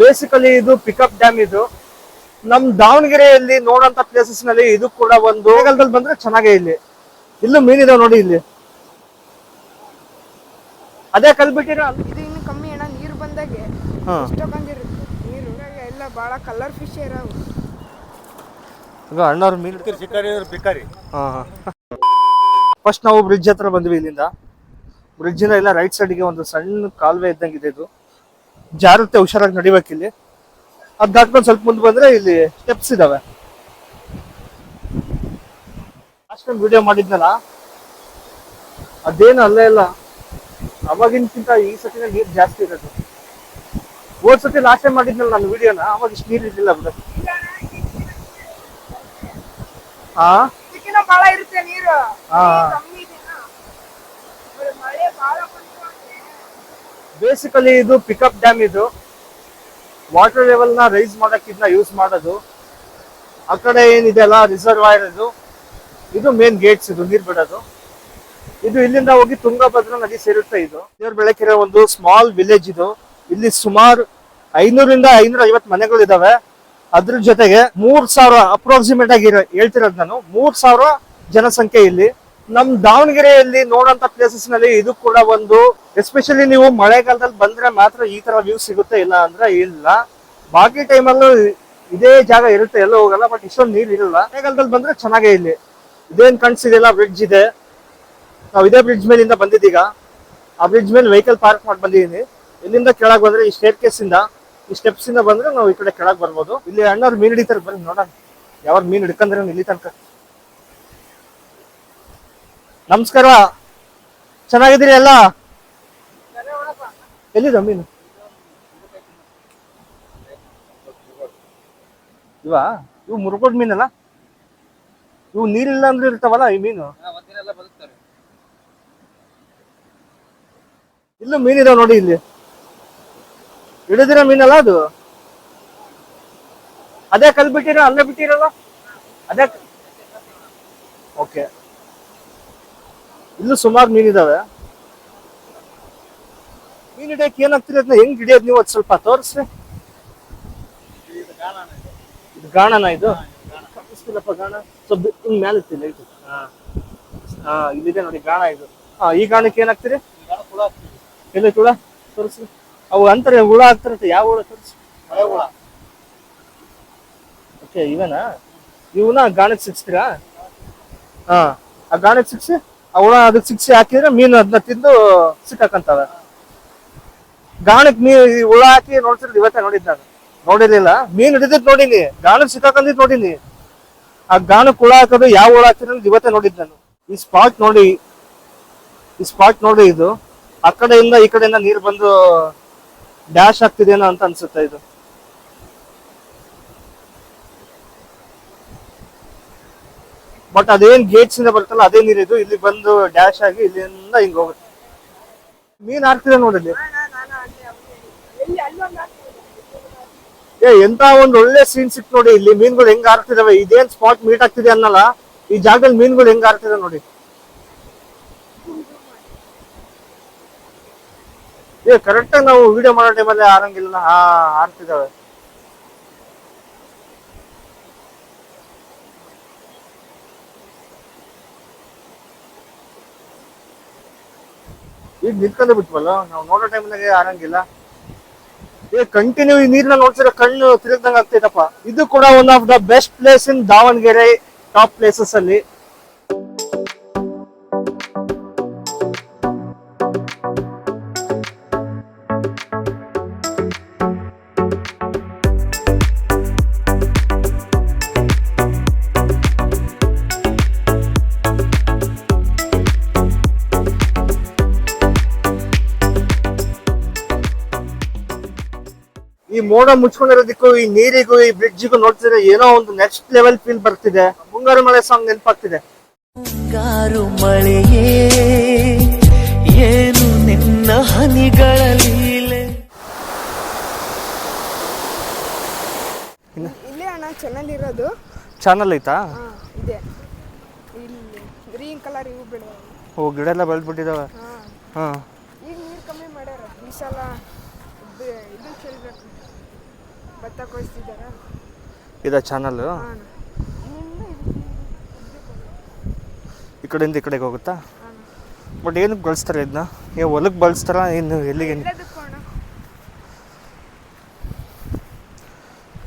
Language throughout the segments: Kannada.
ಬೇಸಿಕಲಿ ಇದು ಪಿಕಪ್ ಡ್ಯಾಮ್ ಇದು. ನಮ್ ದಾವಣಗೆರೆಯಲ್ಲಿ ನೋಡಂತ ಪ್ಲೇಸಸ್ನಲ್ಲಿ ಇದು ಕೂಡ ಒಂದು ಮಳೆಗಾಲದಲ್ಲಿ ಬಂದ್ರೆ ಚೆನ್ನಾಗೇ ಇಲ್ಲಿ. ಇಲ್ಲೂ ಮೀನಿದಾವ್ ನೋಡಿ ಇಲ್ಲಿ. ಅದೇ ಕಲ್ಬಿಟ್ಟಿರ ಇದು ಇನ್ನು ಕಮ್ಮಿ ಅಣ್ಣ ನೀರು ಬಂದಾಗೆ ಹಾ. ಇಷ್ಟೊಂದಿರುತ್ತೆ ನೀರು ಎಲ್ಲ ಭಾಳ ಕಲರ್ ಫಿಶ್ ಇರೋವು. ಈಗ ಅಣ್ಣವ್ರ ಮೀನು ಶಿಕಾರಿ ಬಿಕಾರಿ ಫಸ್ಟ್ ನಾವು ಬ್ರಿಡ್ಜ್ ಹತ್ರ ಬಂದ್ವಿ ಇಲ್ಲಿಂದ. ಬ್ರಿಡ್ಜ್ ಇಂದ ಎಲ್ಲ ರೈಟ್ ಸೈಡ್ಗೆ ಒಂದು ಸಣ್ಣ ಕಾಲುವೆ ಇದ್ದಂಗಿದೆ ಇದು. ಜಾರುತ್ತೆ ಹುಷಾರಾಗಿ ನಡಿಬೇಕು ಇಲ್ಲಿ. ಅದ್ ದಾಟ್ಕೊಂಡು ಸ್ವಲ್ಪ ಮುಂದೆ ಬಂದ್ರೆ ಇಲ್ಲಿ ಸ್ಟೆಪ್ಸ್ ಇದಾವೆ. ಅಷ್ಟೊಂದು ವಿಡಿಯೋ ಮಾಡಿದ್ನಲ್ಲ? ಅದೇನು ಅಲ್ಲೇ ಇಲ್ಲ. ಅವಾಗಿನಕ್ಕಿಂತ ಈ ಸತಿನ ನೀರು ಜಾಸ್ತಿ ಇರೋದು. ಹೋದ್ ಸತಿ ಲಾಸ್ಟ್ ಟೈಮ್ ಮಾಡಿದ್ನಲ್ಲ ನಾನು ವಿಡಿಯೋನ ಅವಾಗ ಇಷ್ಟು ನೀರು ಇರಲಿಲ್ಲ ಬಿಡ. ಹಾ. ಹಾ ಕಮ್ಮಿ ಇದೆ ಮಳೆ ಭಾಳ ಬಂತು ಅಂದ್ರೆ ಬೇಸಿಕಲಿ ಇದು ಪಿಕಪ್ ಡ್ಯಾಮ್ ಇದು. ವಾಟರ್ ಲೆವೆಲ್ನ ರೈಸ್ ಮಾಡಕ್ ಇದನ್ನ ಯೂಸ್ ಮಾಡೋದು. ಆ ಕಡೆ ಏನಿದೆ ಅಲ್ಲ ರಿಸರ್ವಾಯರ್ ಇದು. ಇದು ಮೇನ್ ಗೇಟ್ಸ್ ಇದು, ನೀರು ಬಿಡೋದು. ಇದು ಇಲ್ಲಿಂದ ಹೋಗಿ ತುಂಗಭದ್ರಾ ನದಿ ಸೇರುತ್ತೆ ಇದು. ದೇವ್ರ ಬೆಳಕಿರೋ ಒಂದು ಸ್ಮಾಲ್ ವಿಲೇಜ್ ಇದು. ಇಲ್ಲಿ ಸುಮಾರು ಐನೂರಿಂದ ಐನೂರ ಐವತ್ ಮನೆಗಳು ಇದಾವೆ ಅದ್ರ ಜೊತೆಗೆ ಮೂರ್ ಸಾವಿರ ಅಪ್ರಾಕ್ಸಿಮೇಟ್ ಆಗಿ ಹೇಳ್ತಿರೋದು ನಾನು, ಮೂರ್ ಸಾವಿರ ಜನಸಂಖ್ಯೆ ಇಲ್ಲಿ. ನಮ್ ದಾವಣಗೆರೆಯಲ್ಲಿ ನೋಡೋಂತ ಪ್ಲೇಸಸ್ನಲ್ಲಿ ಇದು ಕೂಡ ಒಂದು ಎಸ್ಪೆಷಲಿ ನೀವು ಮಳೆಗಾಲದಲ್ಲಿ ಬಂದ್ರೆ ಮಾತ್ರ ಈ ತರ ವ್ಯೂ ಸಿಗುತ್ತೆ, ಇಲ್ಲ ಅಂದ್ರೆ ಇಲ್ಲ. ಬಾಕಿ ಟೈಮಲ್ಲೂ ಇದೇ ಜಾಗ ಇರುತ್ತೆ, ಎಲ್ಲ ಹೋಗಲ್ಲ ಬಟ್ ಇಷ್ಟೊಂದು ನೀರ್ ಇರಲ್ಲ. ಮಳೆಗಾಲದಲ್ಲಿ ಬಂದ್ರೆ ಚೆನ್ನಾಗೇ ಇಲ್ಲಿ. ಇದೇನ್ ಕಾಣಿಸಿದೆಯಲ್ಲ ಬ್ರಿಡ್ಜ್ ಇದೆ. ನಾವು ಇದೇ ಬ್ರಿಡ್ಜ್ ಮೇಲಿಂದ ಬಂದಿದ್ದೀಗ. ಆ ಬ್ರಿಡ್ಜ್ ಮೇಲೆ ವೆಹಿಕಲ್ ಪಾರ್ಕ್ ಮಾಡಿ ಬಂದಿದ್ದೀನಿ. ಇಲ್ಲಿಂದ ಕೆಳಗೆ ಬಂದ್ರೆ ಈ ಸ್ಟೇಟ್ ಕೇಸ್ ಇಂದ, ಈ ಸ್ಟೆಪ್ಸ್ ಇಂದ ಬಂದ್ರೆ ನಾವು ಈ ಕಡೆ ಕೆಳಗೆ ಬರ್ಬೋದು. ಇಲ್ಲಿ ಅಣ್ಣವ್ರು ಮೀನ್ ಹಿಡಿತಾರೆ, ಬನ್ನಿ ನೋಡೋಣ. ಯಾವ ಮೀನ್ ಹಿಡ್ಕಂದ್ರೆ ಇಲ್ಲಿ ತನಕ? ನಮಸ್ಕಾರ. ಚೆನ್ನಾಗಿದ್ದೀರಿ ಎಲ್ಲ? ಎಲ್ಲಿದ ಮೀನು? ಇವಾ, ಇವು ಮುರ್ಗೋಡ್ ಮೀನಲ್ಲ? ಇವು ನೀರಿಲ್ಲ ಅಂದ್ರೆ ಇರ್ತಾವಲ್ಲ ಈ ಮೀನು? ಇಲ್ಲ ಮೀನಿದಾವ ನೋಡಿ ಇಲ್ಲಿ. ಹಿಡಿದಿರೋ ಮೀನಲ್ಲ ಅದು? ಅದೇ ಕಲ್ ಬಿಟ್ಟಿರೋ, ಅಲ್ಲೇ ಬಿಟ್ಟಿರಲ್ಲ ಅದೇ ಓಕೆ. ಇಲ್ಲೂ ಸುಮಾರು ಮೀನಿದಾವೆ. ಮೀನ್ ಹಿಡಿಯಕ್ಕೆ ಏನಾಗ್ತಿರಿ ಅದನ್ನ ಹೆಂಗ್ ಹಿಡಿಯೋದ್ ನೀವು ಅದ್ ಸ್ವಲ್ಪ ತೋರಿಸ್ರಿ. ಇದು ಗಾಣನ ಇದು? ಕಾಣಿಸ್ತಿಲ್ಲಪ್ಪ ಗಾಣ? ಸ್ವಲ್ಪ ಹಿಂಗ್ ಮೇಲೆ ಇರ್ತಿಲ್ಲ ಇದು ಹಾ. ಇಲ್ಲಿದೆ ನೋಡಿ ಗಾಣ ಇದು. ಹಾ ಈ ಗಾಣಕ್ಕೆ ಏನಾಗ್ತೀರಿ ಎಲ್ಲ ಹುಳ? ತೋರಿಸ್ರಿ. ಅವು ಅಂತಾರೆ ಹುಳ ಆಗ್ತಾರಂತೆ ಯಾವ ಹುಳ ತೋರಿಸಿ ಓಕೆ ಇವನಾ? ಇವನ ಗಾಣಕ್ಕೆ ಸಿಕ್ಸ್ತೀರಾ ಹಾ ಆ ಗಾಣಕ್ ಸಿಕ್ಸಿ ಹುಳ ಅದಕ್ಕೆ ಸಿಕ್ಸಿ ಹಾಕಿದ್ರೆ ಮೀನು ಅದನ್ನ ತಿಂದು ಸಿಕ್ಕಾಕಂತಾವೆ ಗಾಣಕ್ ನೀ ಹುಳ ಹಾಕಿ ನೋಡ್ತಿರೋದು ಇವತ್ತೇ ನೋಡಿದ್ ನಾನು. ನೋಡಿರ್ಲಿಲ್ಲ. ಮೀನ್ ಹಿಡಿದಿದ್ ನೋಡಿನಿ. ಗಾಣಕ್ ಸಿಕ್ಕಾಕಂದಿದ್ ನೋಡಿನಿ. ಆ ಗಾಣಕ್ ಹುಳ ಹಾಕೋದು ಯಾವ ಹುಳ ಹಾಕ್ತಿರೋದು ಇವತ್ತೇ ನೋಡಿದ್ ನಾನು. ಈ ಸ್ಪಾಟ್ ನೋಡಿ, ಈ ಸ್ಪಾಟ್ ನೋಡಿ ಇದು. ಆ ಕಡೆಯಿಂದ ಈ ಕಡೆಯಿಂದ ನೀರು ಬಂದು ಡ್ಯಾಶ್ ಆಗ್ತಿದೇನೋ ಅಂತ ಅನ್ಸುತ್ತೆ ಇದು. ಬಟ್ ಅದೇನ್ ಗೇಟ್ಸ್ ಇಂದ ಬರ್ತಲ್ಲ ಅದೇ ನೀರು ಇದು. ಇಲ್ಲಿ ಬಂದು ಡ್ಯಾಶ್ ಆಗಿ ಇಲ್ಲಿಂದ ಹಿಂಗ್ ಹೋಗುತ್ತೆ. ಮೀನ್ ಹಾಕ್ತಿದೆ ನೋಡಿಲ್ಲಿ? ಏ, ಎಂತ ಒಂದ್ ಒಳ್ಳೆ ಸೀನ್ ಸಿಕ್ ನೋಡಿ. ಇಲ್ಲಿ ಮೀನ್ಗಳು ಹೆಂಗ್ ಹಾರ್ತಿದಾವೆ? ಇದೇನ್ ಸ್ಪಾಟ್ ಮೀಟ್ ಆಗ್ತಿದೆ ಅನ್ನಲ್ಲ. ಈ ಜಾಗದಲ್ಲಿ ಮೀನ್ಗಳು ಹೆಂಗ್ ಹಾರ್ತಿದೆ ನೋಡಿ. ಏ ಕರೆಕ್ಟ್ ಆಗಿ ನಾವು ವಿಡಿಯೋ ಮಾಡೋ ಟೈಮಲ್ಲಿ ಆರಂಗಿಲ್ಲ ಹಾ ಆಡ್ತಿದಾವೆ ಈಗ ನಿಂತ್ಕೊಂಡೇ ಬಿಟ್ವಲ್ಲ? ನಾವು ನೋಡೋ ಟೈಮ್ನಾಗೆ ಆರಂಗಿಲ್ಲ. ಈಗ ಕಂಟಿನ್ಯೂ ಈ ನೀರ್ನ ನೋಡ್ತಿರೋ ಕಣ್ಣು ತಿರುಗ್ದಂಗ ಆಗ್ತೈತಪ್ಪ. ಇದು ಕೂಡ one of the best place in Davangere top places ಅಲ್ಲಿ. ಈ ಮೋಡ ಮುಚ್ಕೊಂಡಿರೋದಕ್ಕೂ ಈ ನೀರಿಗೂ ಈ ಬ್ರಿಡ್ಜಿಗೂ ನೋಡ್ತಿದ್ರೆ ಏನೋ ಒಂದು ನೆಕ್ಸ್ಟ್ ಲೆವೆಲ್ ಫೀಲ್ ಬರ್ತಿದೆ. ಮುಂಗಾರು ಮಳೆ ಸಾಂಗ್ ನೆನಪಾಗ್ತಿದೆ. ಮುಂಗಾರು ಮಳೆಯೇ ಏನು ನಿನ್ನ ಹನಿಗಳ ಲೀಲೆ? ಇಲ್ಲೇ. ಅಣ್ಣ ಚೆನ್ನಲ್ಲಿರೋದು ಚಾನಲ್ ಐತಾ? ಹಾ ಇದೆ. ಇಲ್ಲಿ ಗ್ರೀನ್ ಕಲರ್ ಇವು ಬೆಳೆದ ಓ ಗಿಡ ಎಲ್ಲ ಬೆಳೆದ್ಬಿಟ್ಟಿದಾವೆ. ಹಾ. ಹಾ. ಈಗ ನೀರು ಕಮ್ಮಿ ಮಾಡ್ಯಾರ ಈ ಸಲ ಭತ್ತ ಕೊಯ್ಸ್ತಿದ್ದಾರಾ ಇದ ಚಾನಲ್ ಈ ಕಡೆಯಿಂದ ಈ ಕಡೆಗೆ ಹೋಗುತ್ತಾ? ಬಟ್ ಏನಕ್ಕೆ ಬಳಸ್ತಾರೆ ಇದನ್ನ ಏ ಹೊಲಕ್ಕೆ ಬಳಸ್ತಾರ? ಏನು ಎಲ್ಲಿಗೆ?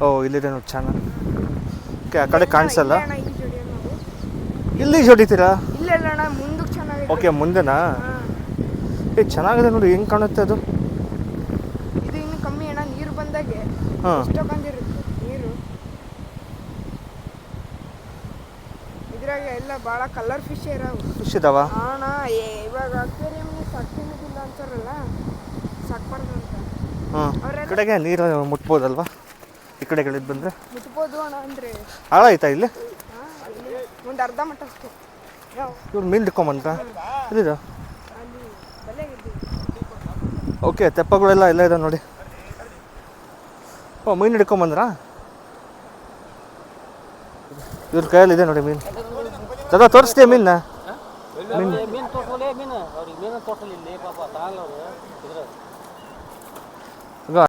ಓ ಇಲ್ಲಿದೆ ನೋಡಿ ಚಾನಲ್ ಓಕೆ ಆ ಕಡೆ ಕಾಣಿಸಲ್ಲ? ಇಲ್ಲೇ ಚೆನ್ನಾಗಿದೆ. ಓಕೆ ಮುಂದೆನಾ? ಏ ಚೆನ್ನಾಗಿದೆ ನೋಡಿ ಹೆಂಗೆ ಕಾಣುತ್ತೆ ಅದು ಇದು ಇನ್ನು ಕಮ್ಮಿ ಅಣ್ಣ ನೀರು ಬಂದಾಗೆ ಹಾಂ. ನೀರು. ಇದ್ರಾಗ ಎಲ್ಲ ಭಾಳ ಕಲರ್ ಫಿಶ್ ಇರೋ ಫಿಶ್ ಇದಾವ? ಅಣ್ಣ ಇವಾಗ ಅಕ್ವೇರಿಯಂ ಸಾಕ್ತಿಲ್ಲ ಅಂತಾರಲ್ಲ ಸಾಕ್ಬಾರ್ದು ಅಂತ. ಹಾಂ. ಈ ಕಡೆಗೆ ನೀರು ಮುಟ್ಬೋದಲ್ವಾ? ಈ ಕಡೆ ಇಳಿದು ಬಂದರೆ? ಮುಟ್ಬೋದು ಅಣ್ಣ ಅಂದ್ರೆ. ಆಳ ಆಯ್ತಾ ಇಲ್ಲಿ ಒಂದು ಅರ್ಧ ಮಟ್ಟ ಅಷ್ಟೇ. ಇವ್ರು ಮೀನು ಹಿಡ್ಕೊಂಬಂದ್ರ? ಇದು ಓಕೆ ತೆಪ್ಪಗಳೆಲ್ಲ ಎಲ್ಲ ಇದೆ ನೋಡಿ. ಓ ಮೀನು ಹಿಡ್ಕೊಂಬಂದ್ರಾ ಇವ್ರ ಕೈಯಲ್ಲಿ ಇದೆ ನೋಡಿ ಮೀನು. ದಾದಾ ತೋರಿಸ್ತೀಯ ಮೀನ್ನ ಮೀನು.